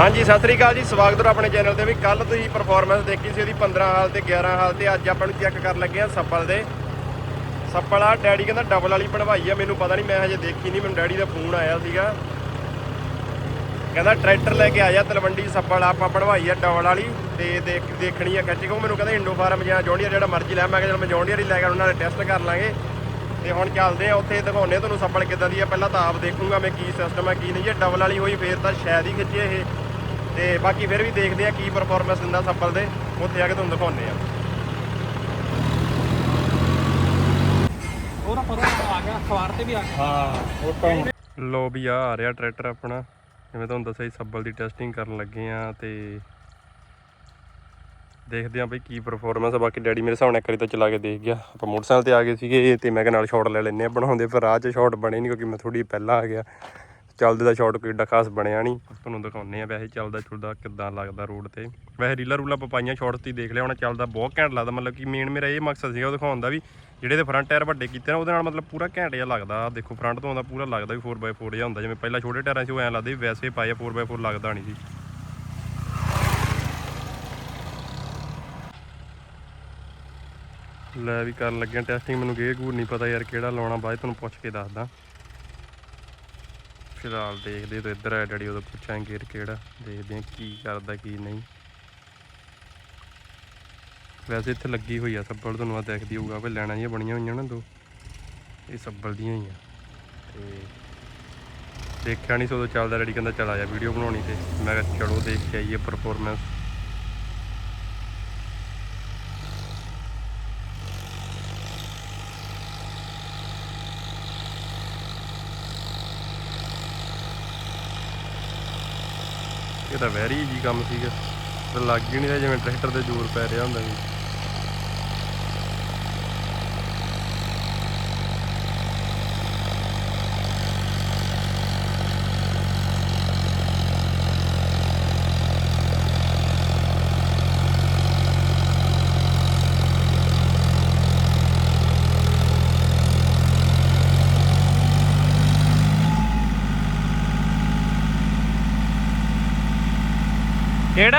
ਹਾਂਜੀ, ਸਤਿ ਸ੍ਰੀ ਅਕਾਲ ਜੀ। ਸਵਾਗਤ ਹੈ ਆਪਣੇ ਚੈਨਲ ਤੇ ਵੀ। ਕੱਲ ਤੁਸੀਂ ਪਰਫਾਰਮੈਂਸ ਦੇਖੀ ਸੀ ਉਹਦੀ 15 ਹਾਲ ਤੇ 11 ਹਾਲ ਤੇ। ਅੱਜ ਆਪਾਂ ਨੂੰ ਚੈੱਕ ਕਰਨ ਲੱਗੇ ਆ ਸੱਪਲ ਦੇ। ਸੱਪਲ ਆ, ਡੈਡੀ ਕਹਿੰਦਾ ਡਬਲ ਵਾਲੀ ਬਣਵਾਈ ਆ, ਮੈਨੂੰ ਪਤਾ ਨਹੀਂ ਮੈਂ ਹਜੇ ਦੇਖੀ ਨਹੀਂ ਮੈਨੂੰ ਡੈਡੀ ਦਾ ਫੋਨ ਆਇਆ ਸੀਗਾ। ਕਹਿੰਦਾ ਟਰੈਕਟਰ ਲੈ ਕੇ ਆਇਆ ਤਲਵੰਡੀ, ਸੱਪਲ ਆਪਾਂ ਬਣਵਾਈ ਆ ਡਬਲ ਵਾਲੀ। ਤੇ ਦੇਖ, ਦੇਖਣੀ ਆ ਕੱਚ। ਕੋ ਮੈਨੂੰ ਕਹਿੰਦਾ ਇੰਡੋ ਫਾਰਮ ਜਾਂ ਜੌਂਡੀਅਰ ਜਿਹੜਾ ਮਰਜ਼ੀ ਲੈ। ਮੈਂ ਕਿਹਾ ਚਲ ਮੈਂ ਜੌਂਡੀਅਰ ਹੀ ਲੈ ਕੇ ਉਹਨਾਂ ਦੇ ਟੈਸਟ ਕਰ ਲਾਂਗੇ। ਤੇ ਹੁਣ ਚੱਲਦੇ ਆ, ਉੱਥੇ ਦਿਖਾਉਣੇ ਤੁਹਾਨੂੰ ਸੱਪਲ ਕਿੱਦਾਂ ਦੀ ਆ। ਪਹਿਲਾਂ ਤਾਂ ਆਪ ਦੇਖੂੰਗਾ ਮੈਂ ਕੀ ਸਿਸਟਮ ਹੈ ਕੀ ਨਹੀਂ ਜੇ ਡਬਲ ਵਾਲੀ ਹੋਈ, ਫੇਰ ਤਾਂ ਸ਼ਾਇਦ ਹੀ ਖਿੱਚੇ ਇਹ। ਤੇ ਬਾਕੀ ਫਿਰ ਵੀ ਦੇਖਦੇ ਆ ਕੀ ਪਰਫਾਰਮੈਂਸ ਦਿੰਦਾ ਸੱਪਲ ਦੇ। ਉੱਥੇ ਆ ਕੇ ਤੁਹਾਨੂੰ ਦਿਖਾਉਣੇ ਆ। ਉਹਦਾ ਪਰੋਂ ਆ ਗਿਆ ਅਖਬਾਰ ਤੇ ਵੀ ਆ ਗਿਆ। ਹਾਂ ਉਹ ਤਾਂ ਲੋ ਵੀ ਆ ਆ ਰਿਹਾ ਟਰੈਕਟਰ ਆਪਣਾ। ਜਿਵੇਂ ਤੁਹਾਨੂੰ ਦੱਸਿਆ ਸੀ ਸੱਬਲ ਦੀ ਟੈਸਟਿੰਗ ਕਰਨ ਲੱਗੇ ਆ ਤੇ ਦੇਖਦੇ ਆ ਬਈ ਕੀ ਪਰਫਾਰਮੈਂਸ ਆ। ਬਾਕੀ ਡੈਡੀ ਮੇਰੇ ਹਿਸਾਬ ਨਾਲ ਇੱਕ ਵਾਰੀ ਤਾਂ ਚਲਾ ਕੇ ਦੇਖ ਗਿਆ। ਆਪਾਂ ਮੋਟਰਸਾਈਕਲ ਤੇ ਆ ਗਏ ਸੀਗੇ ਤੇ ਮੈਂ ਕਿਹਾ ਨਾਲ ਸ਼ਾਟ ਲੈ ਲੈਨੇ ਆ। ਬਣਾਉਂਦੇ ਫਿਰ ਰਾਹ 'ਚ ਸ਼ਾਟ ਬਣੇ ਨਹੀਂ ਕਿਉਂਕਿ ਮੈਂ ਥੋੜੀ ਪਹਿਲਾਂ ਆ ਗਿਆ। ਚੱਲਦੇ ਦਾ ਸ਼ਾਟ ਕੋਈ ਏਡਾ ਖਾਸ ਬਣਿਆ ਨਹੀਂ। ਤੁਹਾਨੂੰ ਦਿਖਾਉਂਦੇ ਆ ਵੈਸੇ ਚੱਲਦਾ ਚੁਲਦਾ ਕਿੱਦਾਂ ਲੱਗਦਾ ਰੋਡ ਤੇ। ਵੈਸੇ ਰੀਲਾ ਰੂਲਾ ਆਪਾਂ ਪਾਈਆਂ ਸ਼ਾਟਸ ਤੇ ਦੇਖ ਲਿਆ ਹੁਣ, ਚੱਲਦਾ ਬਹੁਤ ਘੈਂਟ ਲੱਗਦਾ। ਮਤਲਬ ਕਿ ਮੇਨ ਮੇਰਾ ਇਹ ਮਕਸਦ ਸੀਗਾ ਉਹ ਦਿਖਾਉਣ ਦਾ ਵੀ ਜਿਹੜੇ ਦੇ ਫਰੰਟ ਟਾਇਰ ਵੱਡੇ ਕੀਤੇ ਨੇ, ਉਹਦੇ ਨਾਲ ਮਤਲਬ ਪੂਰਾ ਘੈਂਟ ਜਿਹਾ ਲੱਗਦਾ। ਦੇਖੋ ਫਰੰਟ ਤੋਂ ਆਉਂਦਾ, ਪੂਰਾ ਲੱਗਦਾ ਵੀ 4x4 ਜਿਹਾ ਹੁੰਦਾ। ਜਿਵੇਂ ਪਹਿਲਾਂ ਛੋਟੇ ਟਾਇਰਾਂ 'ਚ ਉਹ ਐਂ ਲੱਗਦਾ ਵੀ ਵੈਸੇ ਪਾਏ 4x4 ਲੱਗਦਾ ਨਹੀਂ ਸੀ। ਲੈ ਵੀ ਕਰਨ ਲੱਗਿਆ ਟੈਸਟਿੰਗ ਮੈਨੂੰ ਗੇਅਰ ਗੂਰ ਨਹੀਂ ਪਤਾ ਯਾਰ ਕਿਹੜਾ ਲਾਉਣਾ, ਬਾਅਦ ਤੁਹਾਨੂੰ ਪੁੱਛ ਕੇ ਦੱਸਦਾ। ਫਿਲਹਾਲ ਦੇਖਦੇ ਤਾਂ ਇੱਧਰ ਆ ਡੈਡੀ ਉਦੋਂ ਪੁੱਛਾਂਗੇ ਗੇਅਰ ਕਿਹੜਾ, ਦੇਖਦੇ ਆ ਕੀ ਕਰਦਾ ਕੀ ਨਹੀਂ। ਵੈਸੇ ਇੱਥੇ ਲੱਗੀ ਹੋਈ ਆ ਸੱਬਲ, ਤੁਹਾਨੂੰ ਆ ਦੇਖਦੀ ਹੋਊਗਾ ਵੀ ਲੈਣਾ ਜਿਹੀਆਂ ਬਣੀਆਂ ਹੋਈਆਂ ਨਾ ਦੋ। ਇਹ ਸੱਬਲ ਦੀਆਂ ਹੀ ਆ। ਤੇ ਦੇਖਿਆ ਨਹੀਂ ਸੀ ਉਦੋਂ ਚੱਲਦਾ, ਡੈਡੀ ਕਹਿੰਦਾ ਚਲ ਆਇਆ ਵੀਡੀਓ ਬਣਾਉਣੀ ਤੇ। ਮੈਂ ਕਿਹਾ ਚਲੋ ਦੇਖ ਕੇ ਆਈਏ ਪਰਫਾਰਮੈਂਸ ਤਾਂ ਵੈਰੀ ਜੀ ਕੰਮ ਸੀਗਾ। ਲੱਗ ਹੀ ਨਹੀਂ ਰਿਹਾ ਜਿਵੇਂ ਟਰੈਕਟਰ ਤੇ ਜ਼ੋਰ ਪੈ ਰਿਹਾ ਹੁੰਦਾ ਸੀ।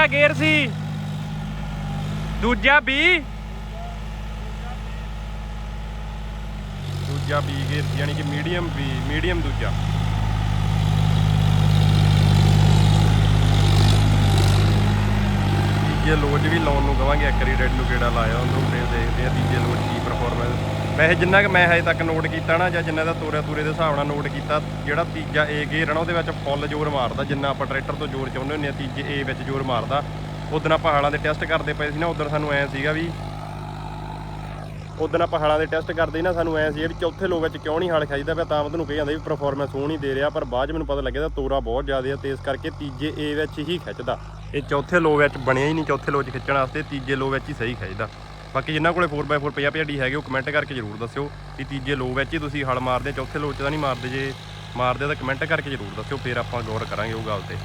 ਕਿਹੜਾ ਗੇਅਰ ਸੀ। ਦੂਜਾ ਬੀ ਦੂਜਾ ਬੀ ਗੇਅਰ ਸੀ, ਯਾਨੀ ਕਿ ਮੀਡੀਅਮ ਬੀ ਮੀਡੀਅਮ ਦੂਜਾ। ਤੀਜੇ ਲੋਜ ਵੀ ਲਾਉਣ ਨੂੰ ਕਵਾਂਗੇ, ਇੱਕ ਵਾਰੀ ਰੈਡ ਨੂੰ ਕਿਹੜਾ ਲਾਇਆ, ਉਹਨੂੰ ਫਿਰ ਦੇਖਦੇ ਆ ਤੀਜੇ ਲੋਜ ਕੀ ਪਰਫਾਰਮੈਂਸ ਵੈਸੇ ਜਿੰਨਾ ਕਿ ਮੈਂ ਹਜੇ ਤੱਕ ਨੋਟ ਕੀਤਾ ਨਾ, ਜਾਂ ਜਿੰਨਾ ਦਾ ਤੋਰਿਆ ਤੂਰੇ ਦੇ ਹਿਸਾਬ ਨਾਲ ਨੋਟ ਕੀਤਾ, ਜਿਹੜਾ ਤੀਜਾ ਏ ਗੇਅਰ ਹੈ ਨਾ, ਉਹਦੇ ਵਿੱਚ ਫੁੱਲ ਜ਼ੋਰ ਮਾਰਦਾ, ਜਿੰਨਾ ਆਪਾਂ ਟਰੈਕਟਰ ਤੋਂ ਜ਼ੋਰ ਚਾਹੁੰਦੇ ਹੁੰਦੇ ਆ, ਤੀਜੇ ਏ ਵਿੱਚ ਜ਼ੋਰ ਮਾਰਦਾ। ਉਦੋਂ ਆਪਾਂ ਹਾਲਾਂ ਦੇ ਟੈਸਟ ਕਰਦੇ ਪਏ ਸੀ ਨਾ, ਉਦੋਂ ਸਾਨੂੰ ਐ ਸੀਗਾ ਵੀ ਉਦੋਂ ਆਪਾਂ ਹਾਲਾਂ ਦੇ ਟੈਸਟ ਕਰਦੇ ਸੀ ਨਾ, ਸਾਨੂੰ ਐ ਸੀ ਵੀ ਚੌਥੇ ਲੋ ਵਿੱਚ ਕਿਉਂ ਨਹੀਂ ਹਾਲ ਖਾਈਦਾ ਪਿਆ, ਤਾਂ ਮੈਂ ਤੁਹਾਨੂੰ ਕਹੀ ਜਾਂਦਾ ਵੀ ਪਰਫਾਰਮੈਂਸ ਹੋ ਨਹੀਂ ਦੇ ਰਿਹਾ, ਪਰ ਬਾਅਦ 'ਚ ਮੈਨੂੰ ਪਤਾ ਲੱਗਿਆ ਤੋਰਾ ਬਹੁਤ ਜ਼ਿਆਦਾ ਆ, ਤੇ ਇਸ ਕਰਕੇ ਤੀਜੇ ਏ ਵਿੱਚ ਹੀ ਖਿੱਚਦਾ। ਇਹ ਚੌਥੇ ਲੋ ਵਿੱਚ ਬਣਿਆ ਹੀ ਨਹੀਂ, ਚੌਥੇ ਲੋ 'ਚ ਖਿੱਚਣ ਵਾਸਤੇ ਤੀਜੇ ਲੋ ਵਿੱਚ ਹੀ ਸਹੀ ਖਿੱਚਦਾ ਬਾਕੀ ਜਿਨ੍ਹਾਂ ਕੋਲੇ 4x4 ਪਿਆ ਪਿਆਡੀ ਹੈਗੇ, ਉਹ ਕਮੈਂਟ ਕਰਕੇ ਜ਼ਰੂਰ ਦੱਸਿਓ ਕਿ ਤੀਜੇ ਲੋ ਵਿੱਚ ਹੀ ਤੁਸੀਂ ਹਲ ਮਾਰਦੇ, ਚੌਥੇ ਲੋ 'ਚ ਤਾਂ ਨਹੀਂ ਮਾਰਦੇ, ਜੇ ਮਾਰਦੇ ਤਾਂ ਕਮੈਂਟ ਕਰਕੇ ਜ਼ਰੂਰ ਦੱਸਿਓ, ਫਿਰ ਆਪਾਂ ਗੌਰ ਕਰਾਂਗੇ ਉਹ ਗੱਲ ਤੇ।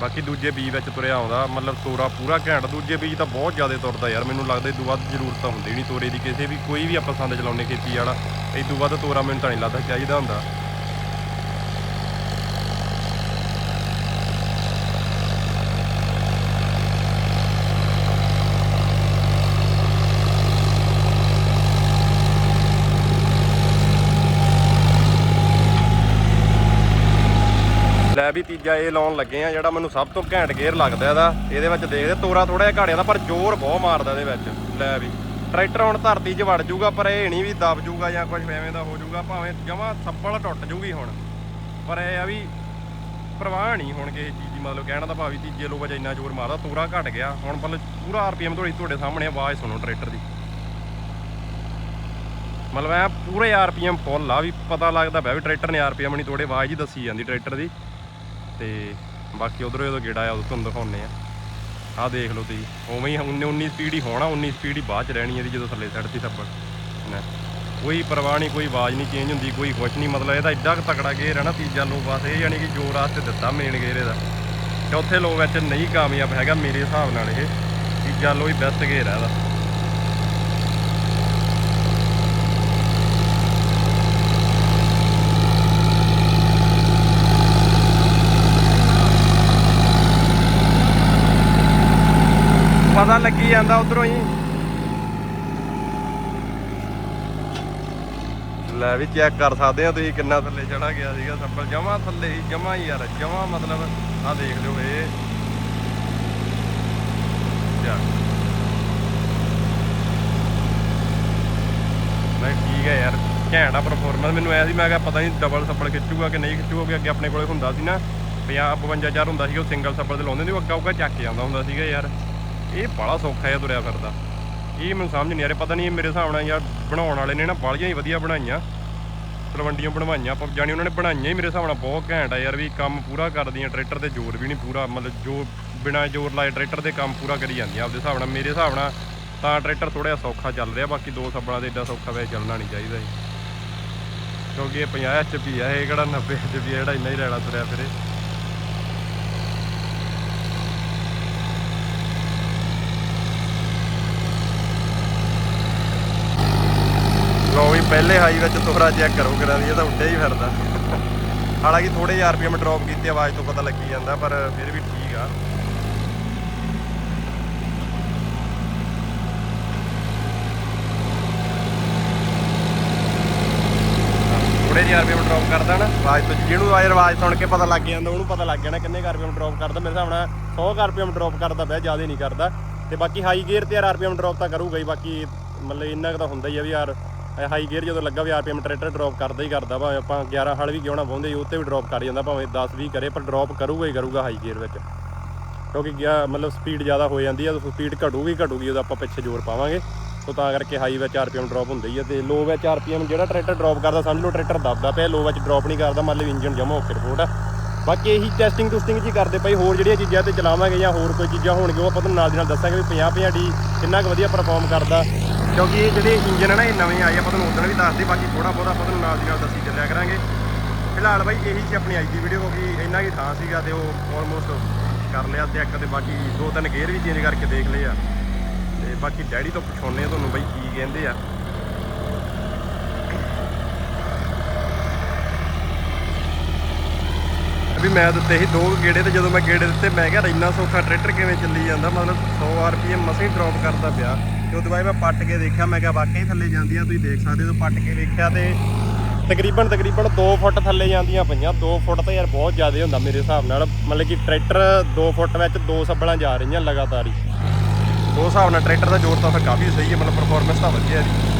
ਬਾਕੀ ਦੂਜੇ ਬੀਜ ਵਿੱਚ ਤੁਰਿਆ ਆਉਂਦਾ, ਮਤਲਬ ਤੋਰਾ ਪੂਰਾ ਘੈਂਟ, ਦੂਜੇ ਬੀਜ ਤਾਂ ਬਹੁਤ ਜ਼ਿਆਦਾ ਤੁਰਦਾ ਯਾਰ, ਮੈਨੂੰ ਲੱਗਦਾ ਇਦੋਂ ਵੱਧ ਜ਼ਰੂਰਤ ਤਾਂ ਹੁੰਦੀ ਨਹੀਂ ਤੋਰੇ ਦੀ, ਕਿਸੇ ਵੀ, ਕੋਈ ਵੀ ਆਪਾਂ ਸੰਦ ਚਲਾਉਂਦੇ ਖੇਤੀ ਵਾਲਾ ਇਦੋਂ ਵੱਧ ਤੋਰਾ ਮੈਨੂੰ ਤਾਂ ਨਹੀਂ ਲੱਗਦਾ ਚਾਹੀਦਾ ਹੁੰਦਾ। ਲੈ ਵੀ ਤੀਜਾ ਇਹ ਲਾਉਣ ਲੱਗੇ ਆ, ਜਿਹੜਾ ਮੈਨੂੰ ਸਭ ਤੋਂ ਘੈਂਟ ਗੇਅਰ ਲੱਗਦਾ ਇਹਦਾ। ਇਹਦੇ ਵਿੱਚ ਦੇਖਦੇ, ਤੋਰਾ ਥੋੜਾ ਜਿਹਾ ਘਾੜਿਆ ਦਾ, ਪਰ ਜ਼ੋਰ ਬਹੁਤ ਮਾਰਦਾ ਇਹਦੇ ਵਿੱਚ। ਲੈ ਵੀ। ਟਰੈਕਟਰ ਹੁਣ ਧਰਤੀ 'ਚ ਵੜ ਜਾਊਗਾ ਪਰ ਇਹ ਨਹੀਂ ਵੀ ਦਬ ਜਾਊਗਾ ਜਾਂ ਕੁਝ ਐਵੇਂ ਦਾ ਹੋ ਜਾਊਗਾ ਭਾਵੇਂ ਜਮਾ ਸੱਬਲ ਟੁੱਟ ਜਾਊਗੀ ਹੁਣ। ਪਰ ਇਹ ਆ ਵੀ ਪ੍ਰਵਾਹ ਨਹੀਂ ਹੁਣ ਕਿਸੇ ਚੀਜ਼ ਦੀ, ਮਤਲਬ ਕਹਿਣਾ ਤਾਂ ਭਾਵੀ ਤੀਜੇ ਲੋ ਇੰਨਾ ਜ਼ੋਰ ਮਾਰਦਾ, ਤੋਰਾ ਘਟ ਗਿਆ। ਹੁਣ ਮਤਲਬ ਪੂਰਾ ਆਰਪੀਐਮ ਤੁਹਾਡੀ ਤੁਹਾਡੇ ਸਾਹਮਣੇ ਆਵਾਜ਼ ਸੁਣੋ ਟਰੈਕਟਰ ਦੀ। ਮਤਲਬ ਐ ਪੂਰੇ ਆਰਪੀਐਮ ਫੁੱਲ ਆ, ਵੀ ਪਤਾ ਲੱਗਦਾ ਪਿਆ ਵੀ ਟਰੈਕਟਰ ਨੇ ਆਰਪੀਐਮ ਨਹੀਂ ਤੋੜੇ, ਆਵਾਜ਼ ਹੀ ਦੱਸੀ ਜਾਂਦੀ ਟਰੈਕਟਰ ਦੀ। ਤੇ ਬਾਕੀ ਉਧਰੋਂ ਜਦੋਂ ਗੇੜਾ ਆ ਉਹ ਤੁਹਾਨੂੰ ਦਿਖਾਉਣੇ ਆ। ਆਹ ਦੇਖ ਲਓ ਤੁਸੀਂ, ਉਵੇਂ ਹੀ 19 19 ਸਪੀਡ ਹੀ ਹੋਣਾ 19 ਸਪੀਡ ਹੀ ਬਾਅਦ ਚ ਰਹਿਣੀ ਇਹਦੀ ਜਦੋਂ ਥੱਲੇ ਸੜਤੀ ਸੱਬੜ ਨਾ, ਕੋਈ ਪਰਵਾਹ ਨਹੀਂ, ਕੋਈ ਆਵਾਜ਼ ਨਹੀਂ ਚੇਂਜ ਹੁੰਦੀ, ਕੋਈ ਕੁਛ ਨਹੀਂ, ਮਤਲਬ ਇਹਦਾ ਐਡਾ ਤਕੜਾ ਗੇਅਰ ਹੈ ਨਾ ਤੀਜਾ ਲੋ, ਬਸ ਇਹ ਯਾਨੀ ਕਿ ਜ਼ੋਰ ਵਾਸਤੇ ਦਿੱਤਾ ਮੇਨ ਗੇਅਰ ਇਹਦਾ। ਚੌਥੇ ਲੋ ਵਿੱਚ ਨਹੀਂ ਕਾਮਯਾਬ ਹੈਗਾ ਮੇਰੇ ਹਿਸਾਬ ਨਾਲ ਇਹ, ਤੀਜਾ ਲੋ ਹੀ ਬੈਸਟ ਗੇਅਰ ਹੈ ਇਹਦਾ ਪਤਾ ਲੱਗੀ ਜਾਂਦਾ ਉਧਰੋਂ ਹੀ। ਲੈ ਵੀ ਚੈੱਕ ਕਰ ਸਕਦੇ ਆ ਤੁਸੀਂ ਕਿੰਨਾ ਥੱਲੇ ਚੜਾ ਗਿਆ ਸੀਗਾ ਸੱਪਲ। ਜਮਾ ਥੱਲੇ ਹੀ, ਜਮਾ ਹੀ ਯਾਰ, ਜਮਾ ਮਤਲਬ ਆ ਦੇਖ ਲਿਓ ਇਹ। ਮੈਂ ਠੀਕ ਹੈ ਯਾਰ, ਘੈਂਟਾ ਪਰਫਾਰਮੈਂਸ ਮੈਨੂੰ ਐ ਸੀ, ਮੈਂ ਕਿਹਾ ਪਤਾ ਨਹੀਂ ਡਬਲ ਸੱਪਲ ਖਿੱਚੂਗਾ ਕਿ ਨਹੀਂ ਖਿੱਚੂਗਾ, ਕਿ ਅੱਗੇ ਆਪਣੇ ਕੋਲੇ ਹੁੰਦਾ ਸੀ ਨਾ। 50 52 ਚਾਰ ਹੁੰਦਾ ਸੀ ਉਹ ਸਿੰਗਲ ਸੱਬਲ ਤੇ ਲਾਉਂਦੇ ਨੇ ਉਹ ਅੱਗਾ ਉੱਗਾ ਚੱਕ ਕੇ ਜਾਂਦਾ ਹੁੰਦਾ ਸੀਗਾ ਯਾਰ। ਇਹ ਬੜਾ ਸੌਖਾ ਹੈ ਤੁਰਿਆ ਫਿਰਦਾ। ਇਹ ਮੈਨੂੰ ਸਮਝ ਨਹੀਂ ਆ ਰਿਹਾ, ਪਤਾ ਨਹੀਂ ਮੇਰੇ ਹਿਸਾਬ ਨਾਲ ਯਾਰ ਬਣਾਉਣ ਵਾਲੇ ਨੇ ਨਾ ਬਾਲੀਆਂ ਹੀ ਵਧੀਆ ਬਣਾਈਆਂ। ਤਲਵੰਡੀਆਂ ਬਣਵਾਈਆਂ, ਆਪਾਂ ਜਾਣੀ ਉਹਨਾਂ ਨੇ ਬਣਾਈਆਂ ਹੀ ਮੇਰੇ ਹਿਸਾਬ ਨਾਲ ਬਹੁਤ ਘੈਂਟ ਆ ਯਾਰ, ਵੀ ਕੰਮ ਪੂਰਾ ਕਰਦੀਆਂ, ਟਰੈਕਟਰ ਤੇ ਜ਼ੋਰ ਵੀ ਨਹੀਂ ਪੂਰਾ, ਮਤਲਬ ਜੋ ਬਿਨਾਂ ਜ਼ੋਰ ਲਾਏ ਟਰੈਕਟਰ ਦੇ ਕੰਮ ਪੂਰਾ ਕਰੀ ਜਾਂਦੀਆਂ ਆਪਦੇ ਹਿਸਾਬ ਨਾਲ। ਮੇਰੇ ਹਿਸਾਬ ਨਾਲ ਤਾਂ ਟਰੈਕਟਰ ਥੋੜਾ ਜਿਹਾ ਸੌਖਾ ਚੱਲ ਰਿਹਾ, ਬਾਕੀ ਦੋ ਸੱਬਲਾਂ ਦੇ ਏਡਾ ਸੌਖਾ ਵੈਸੇ ਚੱਲਣਾ ਨਹੀਂ ਚਾਹੀਦਾ ਜੀ। ਕਿਉਂਕਿ ਇਹ 50 ਐਚਪੀ ਆ, ਇਹ ਕਿਹੜਾ 90 ਐਚਪੀ ਜਿਹੜਾ ਇੰਨਾ ਹੀ ਰੈਲਾ ਤੁਰਿਆ ਫਿਰੇ। ਲੋ ਵੀ ਪਹਿਲੇ ਹਾਈ ਵਿੱਚ ਤੋਰਾ ਚੈੱਕ ਕਰੋ, ਕਰਾਂ ਦੀ ਇਹ ਤਾਂ ਉੱਡਿਆ ਹੀ ਫਿਰਦਾ। ਹਾਲਾਂਕਿ ਥੋੜੇ ਜਿਹਾ ਆਰਪੀਐਮ ਡ੍ਰੌਪ ਕੀਤੀ, ਆਵਾਜ਼ ਤੋਂ ਪਤਾ ਲੱਗੀ ਜਾਂਦਾ, ਪਰ ਫਿਰ ਵੀ ਠੀਕ ਆ। ਥੋੜੇ ਜਿਹੇ ਆਰਪੀਐਮ ਡ੍ਰੌਪ ਕਰਦਾ ਨਾ, ਆਵਾਜ਼ ਤੋਂ ਜਿਹਨੂੰ ਆਏ, ਆਵਾਜ਼ ਸੁਣ ਕੇ ਪਤਾ ਲੱਗ ਜਾਂਦਾ, ਉਹਨੂੰ ਪਤਾ ਲੱਗ ਜਾਣਾ ਕਿੰਨੇ ਆਰਪੀਐਮ ਡ੍ਰੌਪ ਕਰਦਾ। ਮੇਰੇ ਹਿਸਾਬ ਨਾਲ 100 ਆਰਪੀਐਮ ਡ੍ਰੌਪ ਕਰਦਾ ਪਿਆ ਜ਼ਿਆਦਾ ਨਹੀਂ ਕਰਦਾ। ਤੇ ਬਾਕੀ ਹਾਈ ਗੇਅਰ ਤੇ ਆਰਪੀਐਮ ਡ੍ਰੌਪ ਤਾਂ ਕਰੂਗਾ ਹੀ, ਬਾਕੀ ਮਤਲਬ ਇੰਨਾ ਕੁ ਤਾਂ ਹੁੰਦਾ ਹੀ ਆ ਵੀ ਯਾਰ ਹਾਈ ਗੇਅਰ ਜਦੋਂ ਲੱਗਾ ਵੀ ਆਰਪੀਐਮ ਟਰੈਕਟਰ ਡ੍ਰੌਪ ਕਰਦਾ ਹੀ ਕਰਦਾ ਭਾਵੇਂ ਆਪਾਂ 11 ਹਲ ਵੀ ਕਿਉਂ ਨਾ ਪਾਉਂਦੇ ਉਹ ਤੇ ਵੀ ਡ੍ਰੌਪ ਕਰ ਜਾਂਦਾ, ਭਾਵੇਂ 10 ਵੀ ਕਰੇ, ਪਰ ਡ੍ਰੌਪ ਕਰੂਗਾ ਹੀ ਕਰੂਗਾ ਹਾਈ ਗੇਅਰ ਵਿੱਚ। ਕਿਉਂਕਿ ਗਿਆ, ਮਤਲਬ ਸਪੀਡ ਜ਼ਿਆਦਾ ਹੋ ਜਾਂਦੀ ਹੈ ਤਾਂ ਸਪੀਡ ਘਟੂਗੀ ਘਟੂਗੀ ਉਹਦਾ ਆਪਾਂ ਪਿੱਛੇ ਜ਼ੋਰ ਪਾਵਾਂਗੇ। ਸੋ ਤਾਂ ਕਰਕੇ ਹਾਈ ਵਿੱਚ ਆਰਪੀਐਮ ਡ੍ਰੌਪ ਹੁੰਦਾ ਹੀ ਹੈ ਤੇ ਲੋ ਵਿੱਚ ਆਰਪੀਐਮ ਜਿਹੜਾ ਟਰੈਕਟਰ ਡ੍ਰੌਪ ਕਰਦਾ, ਸਮਝ ਲਓ ਟਰੈਕਟਰ ਦੱਬਦਾ ਪਿਆ ਲੋ ਵਿੱਚ ਡ੍ਰੌਪ ਨਹੀਂ ਕਰਦਾ ਮਤਲਬ ਇੰਜਨ ਜਮਾ ਓਕੇ ਰਿਪੋਰਟ ਆ। ਬਾਕੀ ਇਹੀ ਟੈਸਟਿੰਗ ਟੁਸਟਿੰਗ ਜੀ ਕਰਦੇ ਪਈ ਹੋਰ ਜਿਹੜੀਆਂ ਚੀਜ਼ਾਂ ਤੇ ਚਲਾਵਾਂਗੇ ਜਾਂ ਹੋਰ ਕੋਈ ਚੀਜ਼ਾਂ ਹੋਣਗੀਆਂ, ਉਹ ਆਪਾਂ ਤੁਹਾਨੂੰ ਨਾਲ ਦੀ ਨਾਲ ਦੱਸਾਂਗੇ ਵੀ 50 50 ਡੀ ਕਿੰਨਾ ਕੁ ਵਧੀਆ ਪਰਫਾਰਮ ਕਰਦਾ। ਕਿਉਂਕਿ ਇਹ ਜਿਹੜੇ ਇੰਜਨ ਹੈ ਨਾ, ਇਹ ਨਵੇਂ ਆਏ ਆਪਾਂ ਤੁਹਾਨੂੰ ਉਦੋਂ ਵੀ ਦੱਸਦੇ, ਬਾਕੀ ਥੋੜਾ ਬਹੁਤਾ ਆਪਾਂ ਤੁਹਾਨੂੰ ਨਾਲ ਦੀ ਨਾਲ ਦੱਸੀ ਚੱਲਿਆ ਕਰਾਂਗੇ। ਫਿਲਹਾਲ ਬਾਈ, ਇਹੀ ਸੀ ਆਪਣੀ ਅੱਜ ਦੀ ਵੀਡੀਓ ਹੋ ਗਈ ਇੰਨਾ ਹੀ ਥਾਂ ਸੀਗਾ ਤੇ ਉਹ ਆਲਮੋਸਟ ਕਰ ਲਿਆ ਤੇ ਇੱਕ ਤੇ ਬਾਕੀ ਦੋ ਤਿੰਨ ਗੇਅਰ ਵੀ ਚੇਂਜ ਕਰਕੇ ਦੇਖ ਲਏ ਆ। ਤੇ ਬਾਕੀ ਡੈਡੀ ਤੋਂ ਪੁੱਛਾਉਨੇ ਆ ਤੁਹਾਨੂੰ ਬਾਈ ਕੀ ਕਹਿੰਦੇ ਆ। ਵੀ ਮੈਂ ਦਿੱਤੇ ਸੀ ਦੋ ਗੇੜੇ ਤੇ ਜਦੋਂ ਮੈਂ ਗੇੜੇ ਦਿੱਤੇ, ਮੈਂ ਕਿਹਾ ਇੰਨਾ ਸੌਖਾ ਟਰੈਕਟਰ ਕਿਵੇਂ ਚੱਲੀ ਜਾਂਦਾ? ਮਤਲਬ 100 ਆਰਪੀਐਮ ਮਸੀਂ ਡ੍ਰੌਪ ਕਰਦਾ ਪਿਆ। ਤੇ ਉਹਦੇ ਬਾਅਦ ਮੈਂ ਪੱਟ ਕੇ ਦੇਖਿਆ, ਮੈਂ ਕਿਹਾ ਵਾਕਈ ਥੱਲੇ ਜਾਂਦੀਆਂ, ਤੁਸੀਂ ਦੇਖ ਸਕਦੇ ਹੋ, ਪੱਟ ਕੇ ਵੇਖਿਆ ਤੇ ਤਕਰੀਬਨ ਤਕਰੀਬਨ 2 ਫੁੱਟ ਥੱਲੇ ਜਾਂਦੀਆਂ ਪਈਆਂ। 2 ਫੁੱਟ ਤਾਂ ਯਾਰ ਬਹੁਤ ਜ਼ਿਆਦਾ ਹੁੰਦਾ ਮੇਰੇ ਹਿਸਾਬ ਨਾਲ। ਮਤਲਬ ਕਿ ਟਰੈਕਟਰ 2 ਫੁੱਟ ਵਿੱਚ ਦੋ ਸੱਬਲਾਂ ਜਾ ਰਹੀਆਂ ਲਗਾਤਾਰ ਹੀ। ਉਸ ਹਿਸਾਬ ਨਾਲ ਟਰੈਕਟਰ ਦਾ ਜ਼ੋਰ ਤਾਂ ਫਿਰ ਕਾਫੀ ਸਹੀ ਹੈ, ਮਤਲਬ ਪਰਫਾਰਮੈਂਸ ਤਾਂ ਵਧੀਆ ਜੀ।